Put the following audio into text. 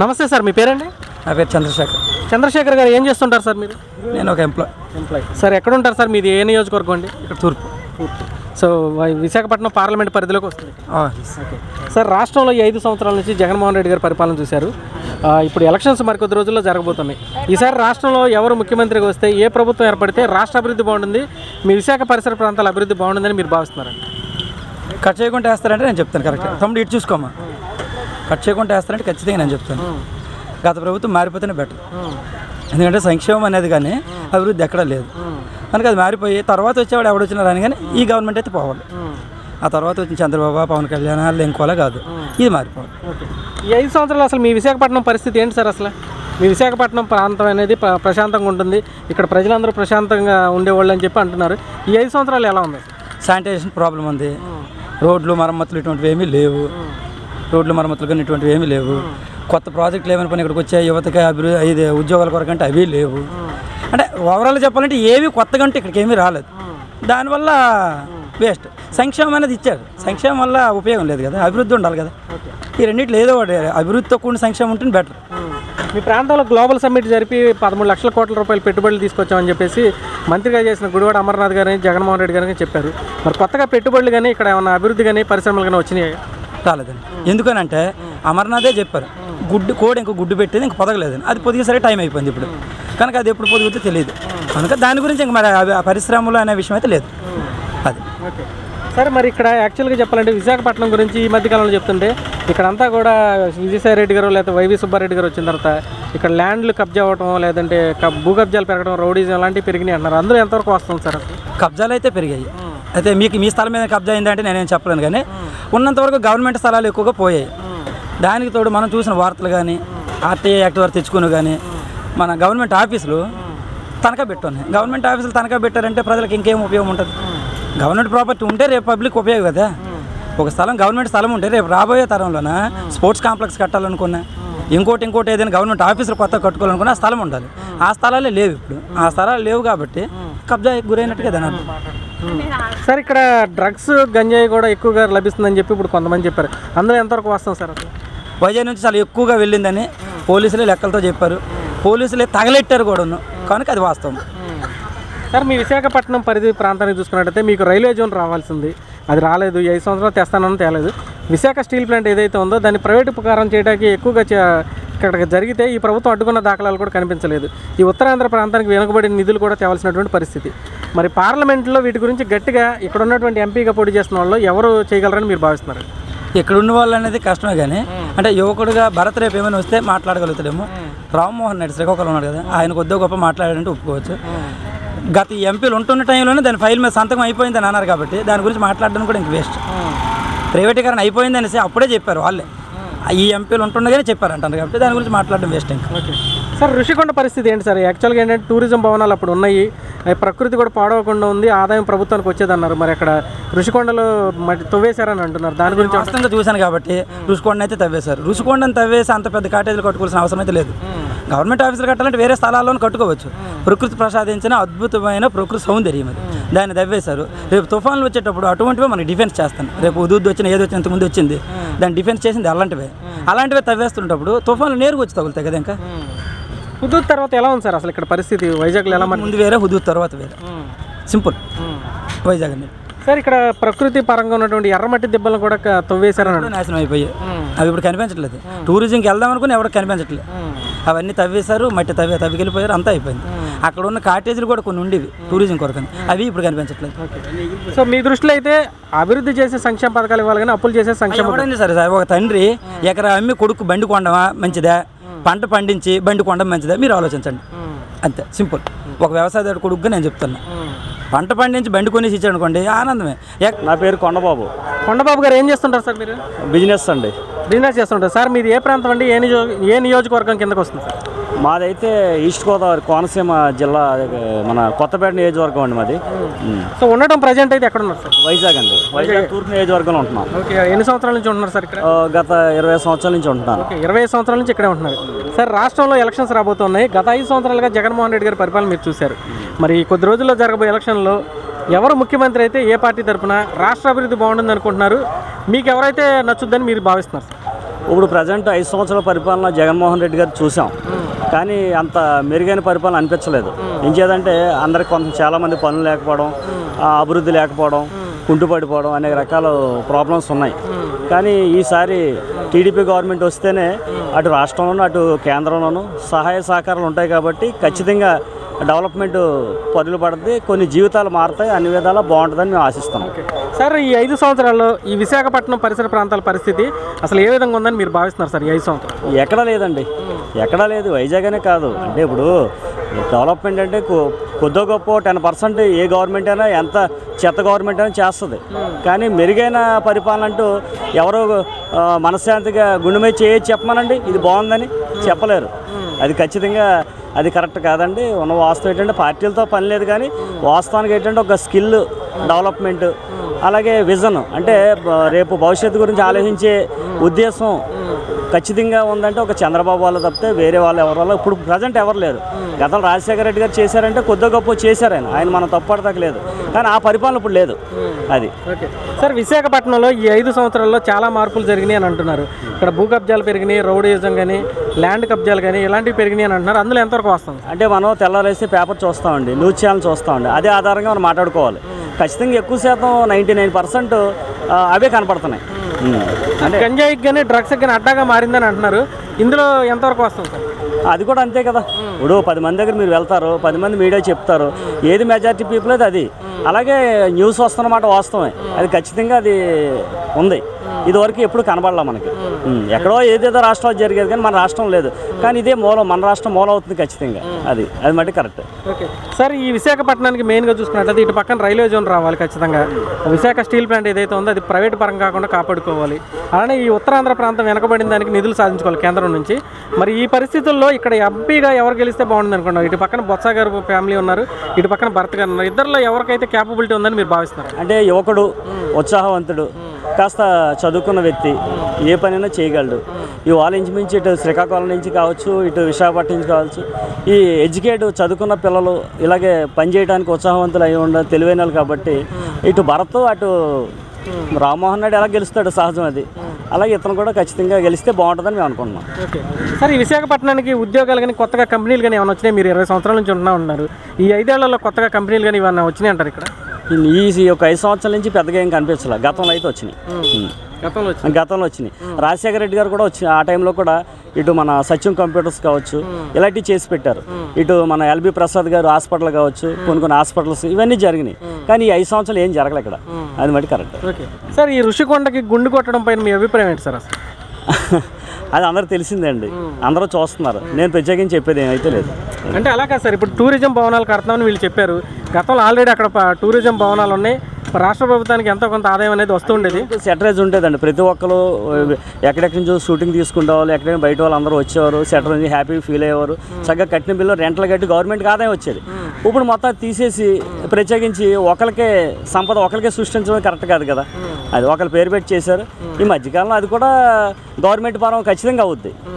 నమస్తే సార్ మీ పేరండి? నా పేరు చంద్రశేఖర్. చంద్రశేఖర్ గారు ఏం చేస్తుంటారు సార్ మీరు? నేను ఒక ఎంప్లాయ్ ఎంప్లాయ్ సార్ ఎక్కడ ఉంటారు సార్ మీది? ఏ నియోజకవర్గం అండి? ఇక్కడ తూర్పు. సో విశాఖపట్నం పార్లమెంట్ పరిధిలోకి వస్తుంది. సార్ రాష్ట్రంలో ఈ ఐదు సంవత్సరాల నుంచి జగన్మోహన్ రెడ్డి గారు పరిపాలన చూశారు. ఇప్పుడు ఎలక్షన్స్ మరికొద్ది రోజుల్లో జరగబోతున్నాయి. ఈసారి రాష్ట్రంలో ఎవరు ముఖ్యమంత్రిగా వస్తే ఏ ప్రభుత్వం ఏర్పడితే రాష్ట్ర అభివృద్ధి బాగుంటుంది మీ విశాఖ పరిసర ప్రాంతాల అభివృద్ధి బాగుంటుందని మీరు భావిస్తున్నారండి? కట్ చేయకుండా వేస్తారంటే నేను చెప్తాను కరెక్ట్ తమ్ముడు ఇటు చూసుకోమా కట్ చేయకుండా వేస్తారంటే ఖచ్చితంగా నేను చెప్తాను. గత ప్రభుత్వం మారిపోతేనే బెటర్ ఎందుకంటే సంక్షేమం అనేది కానీ అభివృద్ధి ఎక్కడా లేదు. కనుక అది మారిపోయి తర్వాత వచ్చేవాడు ఎవడొచ్చినా రాని కానీ ఈ గవర్నమెంట్ అయితే పోవాలి. ఆ తర్వాత వచ్చిన చంద్రబాబు పవన్ కళ్యాణ్ వాళ్ళు ఇంకోలా కాదు. ఇది మారిపోవాలి. ఈ ఐదు సంవత్సరాలు అసలు మీ విశాఖపట్నం పరిస్థితి ఏంటి సార్ అసలు? మీ విశాఖపట్నం ప్రాంతం అనేది ప్ర- ప్రశాంతంగా ఉంటుంది. ఇక్కడ ప్రజలందరూ ప్రశాంతంగా ఉండేవాళ్ళు అని చెప్పి అంటున్నారు. ఈ ఐదు సంవత్సరాలు ఎలా ఉంది? శానిటైజేషన్ ప్రాబ్లం ఉంది. రోడ్లు మరమ్మతులు ఇటువంటివి ఏమీ లేవు. రోడ్లు మరమ్మతులు కానీ ఇటువంటివి ఏమీ లేవు. కొత్త ప్రాజెక్టులు ఏమైనా పని ఇక్కడికి వచ్చే యువతకి అభివృద్ధి ఇది ఉద్యోగాల కొరకు అంటే అవి లేవు. అంటే ఓవరాల్ చెప్పాలంటే ఏవి కొత్తగా అంటే ఇక్కడికి ఏమీ రాలేదు. దానివల్ల వేస్ట్. సంక్షేమం అనేది ఇచ్చారు. సంక్షేమం వల్ల ఉపయోగం లేదు కదా అభివృద్ధి ఉండాలి కదా. ఈ రెండింటిలో ఏదో ఒకటి అభివృద్ధితో కూడిన సంక్షేమం ఉంటుంది బెటర్. మీ ప్రాంతంలో గ్లోబల్ సమ్మిట్ జరిపి పదమూడు లక్షల కోట్ల రూపాయలు పెట్టుబడులు తీసుకొచ్చామని చెప్పేసి మంత్రిగా చేసిన గుడివాడ అమర్నాథ్ గారిని జగన్మోహన్ రెడ్డి గారిని చెప్పారు. మరి కొత్తగా పెట్టుబడులు కానీ ఇక్కడ ఏమైనా అభివృద్ధి కానీ పరిశ్రమలు కానీ వచ్చినాయి? రాలేదండి ఎందుకనంటే అమర్నాథే చెప్పారు గుడ్డు కోడి ఇంకో గుడ్డు పెట్టేది ఇంక పొదగలేదని. అది పొదిగే సరే టైం అయిపోయింది ఇప్పుడు. కనుక అది ఎప్పుడు పొదుగుతుందో తెలియదు కనుక దాని గురించి ఇంక మరి పరిశ్రమలు అనే విషయం అయితే లేదు. అది. సరే మరి ఇక్కడ యాక్చువల్గా చెప్పాలంటే విశాఖపట్నం గురించి ఈ మధ్య కాలంలో చెప్తుంటే ఇక్కడంతా కూడా విజయసాయి రెడ్డి గారు లేకపోతే వైవి సుబ్బారెడ్డి గారు వచ్చిన తర్వాత ఇక్కడ ల్యాండ్లు కబ్జా అవ్వటం లేదంటే భూ కబ్జాలు పెరగడం రౌడీజం అలాంటివి పెరిగినాయి అంటున్నారు. అందులో ఎంతవరకు వస్తుంది సార్ కబ్జాలు అయితే పెరిగాయి. అయితే మీకు మీ స్థలం మీద కబ్జా అయిందంటే నేనేం చెప్పలేను కానీ ఉన్నంతవరకు గవర్నమెంట్ స్థలాలు ఎక్కువగా పోయాయి. దానికి తోడు మనం చూసిన వార్తలు కానీ ఆర్టీఐ యాక్ట్ వారు తెచ్చుకుని కానీ మన గవర్నమెంట్ ఆఫీసులు తనఖా పెట్టున్నాయి. గవర్నమెంట్ ఆఫీసులు తనఖా పెట్టారంటే ప్రజలకు ఇంకేం ఉపయోగం ఉంటుంది? గవర్నమెంట్ ప్రాపర్టీ ఉంటే రేపు పబ్లిక్ ఉపయోగం కదా? ఒక స్థలం గవర్నమెంట్ స్థలం ఉంటే రేపు రాబోయే తరంలోన స్పోర్ట్స్ కాంప్లెక్స్ కట్టాలనుకున్నా ఇంకోటి ఇంకోటి ఏదైనా గవర్నమెంట్ ఆఫీసులు కొత్త కట్టుకోవాలనుకున్నా ఆ స్థలం ఉండాలి. ఆ స్థలాలే లేవు ఇప్పుడు. ఆ స్థలాలు లేవు కాబట్టి కబ్జా గురైనట్టుగా దాని అర్థం సార్ ఇక్కడ డ్రగ్స్ గంజాయి కూడా ఎక్కువగా లభిస్తుందని చెప్పి ఇప్పుడు కొంతమంది చెప్పారు. అందులో ఎంతవరకు వస్తాం సార్ అసలు? వైజాగ్ నుంచి చాలా ఎక్కువగా వెళ్ళిందని పోలీసులే లెక్కలతో చెప్పారు. పోలీసులే తగలెట్టారు కూడాను. కనుక అది వాస్తవం. సార్ మీ విశాఖపట్నం పరిధి ప్రాంతానికి చూసుకున్నట్టయితే మీకు రైల్వే జోన్ రావాల్సింది. అది రాలేదు. ఐదు సంవత్సరాలు తెస్తానని తేలేదు. విశాఖ స్టీల్ ప్లాంట్ ఏదైతే ఉందో దాన్ని ప్రైవేటు ఉపకారం చేయడానికి ఎక్కువగా చే- ఇక్కడ జరిగితే ఈ ప్రభుత్వం అడ్డుకున్న దాఖలాలు కూడా కనిపించలేదు. ఈ ఉత్తరాంధ్ర ప్రాంతానికి వెనుకబడిన నిధులు కూడా తేవాల్సినటువంటి పరిస్థితి. మరి పార్లమెంట్లో వీటి గురించి గట్టిగా ఇక్కడ ఉన్నటువంటి ఎంపీగా పోటీ చేస్తున్న వాళ్ళు ఎవరు చేయగలరని మీరు భావిస్తున్నారు? ఇక్కడ ఉన్న వాళ్ళు అనేది కష్టమే కానీ అంటే యువకుడుగా భరత్ రేపు ఏమైనా వస్తే మాట్లాడగలుగుతాడేమో. రామ్మోహన్ రెడ్డి శ్రీకాకుళం ఉన్నాడు కదా ఆయన కొద్దిగా గొప్ప మాట్లాడారంటే ఒప్పుకోవచ్చు. గత ఎంపీలు ఉంటున్న టైంలోనే దాని ఫైల్ మీద సంతకం అయిపోయిందని అన్నారు కాబట్టి దాని గురించి మాట్లాడడం కూడా ఇంక వేస్ట్ ప్రైవేటీకరణ అయిపోయింది అనేసి అప్పుడే చెప్పారు వాళ్ళే. ఈ ఎంపీలు ఉంటుండగానే చెప్పారు అంటారు కాబట్టి దాని గురించి మాట్లాడడం వేస్ట్ ఇంకా. ఓకే. సార్ ఋషికొండ పరిస్థితి ఏంటి సార్? యాక్చువల్గా ఏంటంటే టూరిజం భవనాలు అప్పుడు ఉన్నాయి. అవి ప్రకృతి కూడా పాడవకుండా ఉంది. ఆదాయం ప్రభుత్వానికి వచ్చేదన్నారు. మరి అక్కడ ఋషికొండలో మట్టి తవ్వేశారని అంటున్నారు. దాని గురించి వాస్తవంగా చూశాను కాబట్టి రుషికొండ అయితే తవ్వేశారు. రుషికొండని తవ్వేసి అంత పెద్ద కాటేజీలు కట్టుకోవాల్సిన అవసరం అయితే లేదు. గవర్నమెంట్ ఆఫీసులు కట్టాలంటే వేరే స్థలాల్లోనే కట్టుకోవచ్చు. ప్రకృతి ప్రసాదించిన అద్భుతమైన ప్రకృతి సౌందర్యం అది. దాన్ని తవ్వేశారు. రేపు తుఫాన్లు వచ్చేటప్పుడు అటువంటివే మనకి డిఫెన్స్ చేస్తాను. రేపు ఉదూద్దు వచ్చిన ఏదో వచ్చిన ఇంతకుముందు వచ్చింది. దాన్ని డిఫెన్స్ చేసింది అలాంటివే. అలాంటివే తవ్వేస్తుంటప్పుడు తుఫాన్లు నేరుగా వచ్చి తగులుతాయి కదా ఇంకా. హుదూద్ తర్వాత ఎలా ఉంది సార్ అసలు ఇక్కడ పరిస్థితి? వైజాగ్లో ఎలా ముందు వేరే హుదూద్ తర్వాత వేరే. సింపుల్. వైజాగ్ అనేది సార్ ఇక్కడ ప్రకృతి పరంగా ఉన్నటువంటి ఎర్రమట్టి దెబ్బలను కూడా క- తవ్వేశారని అంటున్నారు నాశనం అయిపోయాయి. అవి ఇప్పుడు కనిపించట్లేదు. టూరిజంకి వెళ్దాం అనుకుని ఎవరికి కనిపించట్లేదు. అవన్నీ తవ్వేశారు మట్టి తవ్వి తవ్వికెళ్ళిపోయారు అంతా అయిపోయింది. అక్కడ ఉన్న కాటేజీలు కూడా కొన్ని ఉండేవి టూరిజం కొరకు అవి ఇప్పుడు కనిపించట్లేదు. సో మీ దృష్టిలో అయితే అభివృద్ధి చేసే సంక్షేమ పథకాలు ఇవ్వాలి కానీ అప్పులు చేసే సంక్షేమ సరే? సార్ ఒక తండ్రి ఎకరా అమ్మి కొడుకు బండి కొండమా మంచిదా? పంట పండించి బండి కొండం మంచిదా? మీరు ఆలోచించండి. అంతే సింపుల్. ఒక వ్యవసాయదారు కొడుకుగా నేను చెప్తున్నా. పంట పండించి బండి కొనేసి ఇచ్చాడు అనుకోండి ఆనందమే. నా పేరు కొండబాబు. కొండబాబు గారు ఏం చేస్తుంటారు సార్ మీరు? బిజినెస్ అండి. బిజినెస్ చేస్తుంటారు. సార్ మీది ఏ ప్రాంతం అండి? ఏ నియో ఏ నియోజకవర్గం కిందకు వస్తుంది సార్? మాదైతే ఈస్ట్ గోదావరి కోనసీమ జిల్లా మన కొత్తపేట నియోజకవర్గం అండి మాది. సో ఉండటం ప్రజెంట్ అయితే ఎక్కడ ఉన్నారు సార్? వైజాగ్ అండి. వైజాగ్ తూర్పు నియోజకవర్గంలో ఉంటున్నాం. ఓకే. ఎన్ని సంవత్సరాల నుంచి ఉంటున్నారు సార్ ఇక్కడ? గత ఇరవై సంవత్సరాల నుంచి ఉంటున్నాను. ఇరవై సంవత్సరాల నుంచి ఇక్కడే ఉంటున్నారు. సార్ రాష్ట్రంలో ఎలక్షన్స్ రాబోతున్నాయి. గత ఐదు సంవత్సరాలుగా జగన్మోహన్ రెడ్డి గారి పరిపాలన మీరు చూశారు. మరి కొద్ది రోజుల్లో జరగబోయే ఎలక్షన్లో ఎవరు ముఖ్యమంత్రి అయితే ఏ పార్టీ తరపున రాష్ట్ర అభివృద్ధి బాగుంటుంది అనుకుంటున్నారు? మీకు ఎవరైతే నచ్చుద్దని మీరు భావిస్తున్నారు సార్? ఇప్పుడు ప్రజెంట్ ఐదు సంవత్సరాల పరిపాలన జగన్మోహన్ రెడ్డి గారు చూసాం. కానీ అంత మెరుగైన పరిపాలన అనిపించలేదు. ఏం చేదంటే అందరికి కొంత చాలామంది పనులు లేకపోవడం అభివృద్ధి లేకపోవడం కుంటుపడిపోవడం అనేక రకాల ప్రాబ్లమ్స్ ఉన్నాయి. కానీ ఈసారి టీడీపీ గవర్నమెంట్ వస్తేనే అటు రాష్ట్రంలోనూ అటు కేంద్రంలోనూ సహాయ సహకారాలు ఉంటాయి కాబట్టి ఖచ్చితంగా డెవలప్మెంట్ పదులు పడుతుంది కొన్ని జీవితాలు మారుతాయి అన్ని విధాలా బాగుంటుందని మేము ఆశిస్తున్నాం. ఓకే. సార్ ఈ ఐదు సంవత్సరాల్లో ఈ విశాఖపట్నం పరిసర ప్రాంతాల పరిస్థితి అసలు ఏ విధంగా ఉందని మీరు భావిస్తున్నారు సార్ ఈ ఐదు సంవత్సరాలు? ఎక్కడా లేదండి. ఎక్కడా లేదు. వైజాగ్ అనే కాదు. అంటే ఇప్పుడు డెవలప్మెంట్ అంటే కొద్దో గొప్ప టెన్ పర్సెంట్ ఏ గవర్నమెంట్ అయినా ఎంత చెత్త గవర్నమెంట్ అయినా చేస్తుంది. కానీ మెరుగైన పరిపాలన అంటూ ఎవరో మనశ్శాంతిగా గుండె మీద చేయి చెప్పమనండి. ఇది బాగుందని చెప్పలేరు. అది ఖచ్చితంగా అది కరెక్ట్ కాదండి. ఉన్న వాస్తవం ఏంటంటే పార్టీలతో పని లేదు కానీ వాస్తవానికి ఏంటంటే ఒక స్కిల్ డెవలప్మెంట్ అలాగే విజన్ అంటే రేపు భవిష్యత్తు గురించి ఆలోచించే ఉద్దేశం ఖచ్చితంగా ఉందంటే ఒక చంద్రబాబు వాళ్ళు తప్పితే వేరే వాళ్ళు ఎవరి వాళ్ళు ఇప్పుడు ప్రజెంట్ ఎవరు లేరు. గతంలో రాజశేఖర రెడ్డి గారు చేశారంటే కొద్ది గొప్ప చేశారు ఆయన. ఆయన మనం తప్పడతలేదు కానీ ఆ పరిపాలన ఇప్పుడు లేదు. అది. ఓకే సార్ విశాఖపట్నంలో ఈ ఐదు సంవత్సరాల్లో చాలా మార్పులు జరిగినాయి అని అంటున్నారు. ఇక్కడ భూ కబ్జాలు పెరిగినాయి రౌడీయిజం కానీ ల్యాండ్ కబ్జాలు కానీ ఇలాంటివి పెరిగినాయి అని అంటున్నారు. అందులో ఎంతవరకు వస్తుంది అంటే మనం తెల్లారేస్తే పేపర్ చూస్తామండి న్యూస్ ఛానల్ చూస్తామండి. అదే ఆధారంగా మనం మాట్లాడుకోవాలి. ఖచ్చితంగా ఎక్కువ శాతం నైంటీ నైన్ పర్సెంట్ అవే కనపడుతున్నాయి. ఉమ్. అంటే గంజాయికి కానీ డ్రగ్స్కి కానీ అడ్డాగా మారిందని అంటున్నారు. ఇందులో ఎంతవరకు వస్తుంది సార్ అది కూడా అంతే కదా. ఇప్పుడు పది మంది దగ్గర మీరు వెళ్తారు పది మంది మీడియా చెప్తారు. ఏది మెజారిటీ పీపుల్ అది. అది అలాగే న్యూస్ వస్తున్నమాట వాస్తవమే. అది ఖచ్చితంగా అది ఉంది. ఇదివరకు ఎప్పుడు కనబడలా మనకి. ఉమ్, ఎక్కడో ఏదేదో రాష్ట్రాలు జరిగేది కానీ మన రాష్ట్రం లేదు. కానీ ఇదే మూలం మన రాష్ట్రం మూలం అవుతుంది ఖచ్చితంగా. అది అది మట్టి కరెక్ట్. ఓకే. సార్ ఈ విశాఖపట్నానికి మెయిన్గా చూసుకున్నట్లయితే ఇటు పక్కన రైల్వే జోన్ రావాలి ఖచ్చితంగా. విశాఖ స్టీల్ ప్లాంట్ ఏదైతే ఉందో అది ప్రైవేట్ పరం కాకుండా కాపాడుకోవాలి. అలానే ఈ ఉత్తరాంధ్ర ప్రాంతం వెనకబడిన దానికి నిధులు సాధించుకోవాలి కేంద్రం నుంచి. మరి ఈ పరిస్థితుల్లో ఇక్కడ ఎంపీగా ఎవరు గెలిస్తే బాగుంటుంది అనుకున్నారు ఇటు పక్కన బొత్స గారు ఫ్యామిలీ ఉన్నారు ఇటు పక్కన భర్త గారు ఉన్నారు. ఇద్దరిలో ఎవరికైతే క్యాపబిలిటీ ఉందని మీరు భావిస్తున్నారు? అంటే యువకుడు ఉత్సాహవంతుడు కాస్త చదువుకున్న వ్యక్తి ఏ పనైనా చేయగలడు. ఈ ఇంచుమించి ఇటు శ్రీకాకుళం నుంచి కావచ్చు ఇటు విశాఖపట్నం నుంచి కావచ్చు ఈ ఎడ్యుకేట్ చదువుకున్న పిల్లలు ఇలాగే పనిచేయడానికి ఉత్సాహవంతులు అయి ఉండ తెలివైన వాళ్ళు కాబట్టి ఇటు భరత్ అటు రామ్మోహన్ రెడ్డి ఎలా గెలుస్తాడు సహజం అది. అలాగే ఇతను కూడా ఖచ్చితంగా గెలిస్తే బాగుంటుందని మేము అనుకుంటున్నాం. సార్ ఈ విశాఖపట్నానికి ఉద్యోగాలు కానీ కొత్తగా కంపెనీలు కానీ ఏమైనా వచ్చినాయి? మీరు ఇరవై సంవత్సరాల నుంచి ఉంటున్నా ఉన్నారు. ఈ ఐదేళ్ళలో కొత్తగా కంపెనీలు కానీ ఇవన్నీ వచ్చినాయి అంటారు ఇక్కడ? ఈ ఒక ఐదు సంవత్సరాల నుంచి పెద్దగా ఏం కనిపించలే గతంలో అయితే వచ్చినాయి. గతంలో వచ్చినాయి. రాజశేఖర రెడ్డి గారు కూడా వచ్చి ఆ టైంలో కూడా ఇటు మన సత్యం కంప్యూటర్స్ కావచ్చు ఇలాంటివి చేసి పెట్టారు. ఇటు మన ఎల్బి ప్రసాద్ గారు హాస్పిటల్ కావచ్చు కొన్ని కొన్ని హాస్పిటల్స్ ఇవన్నీ జరిగినాయి. కానీ ఈ ఐదు సంవత్సరాలు ఏం జరగలే ఇక్కడ. అది మట్టి కరెక్ట్. సార్ ఈ ఋషికొండకి గుండు కొట్టడం పైన మీ అభిప్రాయం ఏంటి సార్ అసలు? అది అందరూ తెలిసిందే అండి అందరూ చూస్తున్నారు. నేను ప్రత్యేకించి చెప్పేది ఏమైతే లేదు. అంటే అలా కాదు సార్. ఇప్పుడు టూరిజం భవనాలు కడతామని వీళ్ళు చెప్పారు. గతంలో ఆల్రెడీ అక్కడ టూరిజం భవనాలు ఉన్నాయి. రాష్ట్ర ప్రభుత్వానికి ఎంతో కొంత ఆదాయం అనేది వస్తూ ఉండేది. సెటరేజ్ ఉంటుందండి ప్రతి ఒక్కరు ఎక్కడెక్కడి నుంచో షూటింగ్ తీసుకుంటే వాళ్ళు ఎక్కడైనా బయట వాళ్ళు అందరూ వచ్చేవారు సెటర్ నుంచి హ్యాపీ ఫీల్ అయ్యేవారు. చక్కగా కట్టిన బిల్లు రెంట్లు కట్టి గవర్నమెంట్కి ఆదాయం వచ్చేది. ఇప్పుడు మొత్తం తీసేసి ప్రత్యేకించి ఒకరికే సంపద ఒకరికే సృష్టించడం కరెక్ట్ కాదు కదా. అది ఒకరి పేరు పెట్టి చేశారు. ఈ మధ్యకాలంలో అది కూడా గవర్నమెంట్ పరం ఖచ్చితంగా అవుద్ది.